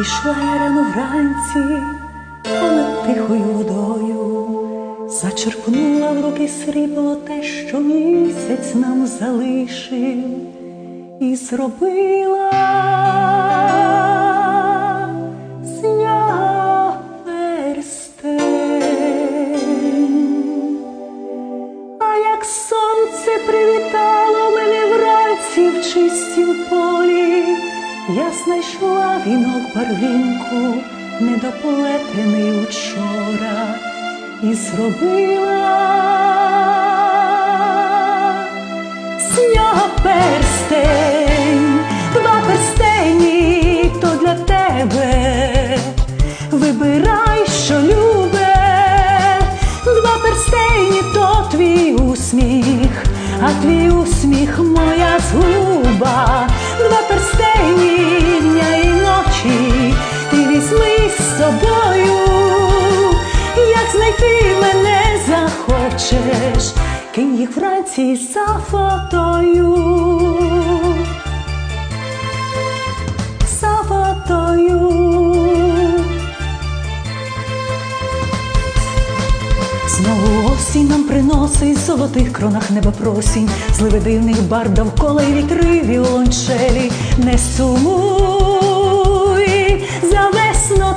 Ішла я рано вранці понад тихою водою, зачерпнула в руки срібло те, що місяць нам залишив, і зробила з. А як сонце привітало мене вранці в чистім полі, я знайшла вінок барвінку, недоплетений учора, і зробила з нього перстень, два перстені, то для тебе. Вибирай, що любе, два перстені, то твій усміх, а твій усміх моя згуба, два захочеш, кинь їх вранці за фотою. За фотою. Знову осінь нам приносить золотих кронах неба просінь, зливи дивних бар довкола й вітри віолончелі, не сумуй за весно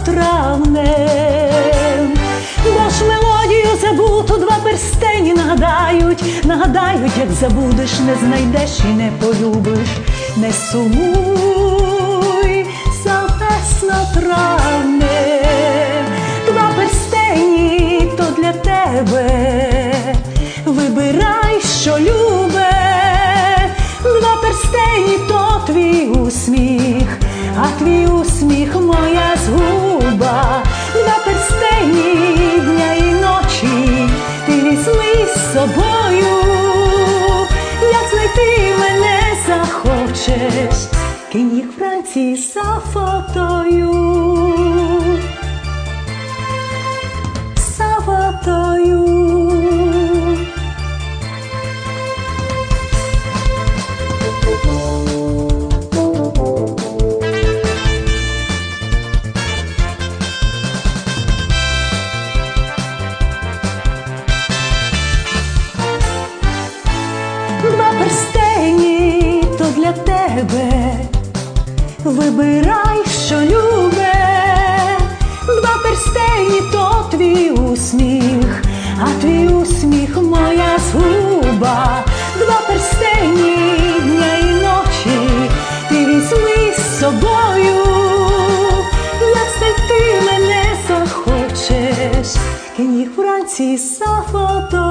нагадають, нагадають, як забудеш, не знайдеш і не полюбиш, не сумуй за весно травнем, два перстені то для тебе. Вибирай, що любе, два перстені то твій усміх, а твій усміх захочеш, кінь їх Франції за фотою. Вибирай, що любе, два перстені то твій усміх, а твій усміх моя згуба, два перстені дня і ночі, ти візьми з собою, як знайти мене захочеш, вранці за фотою.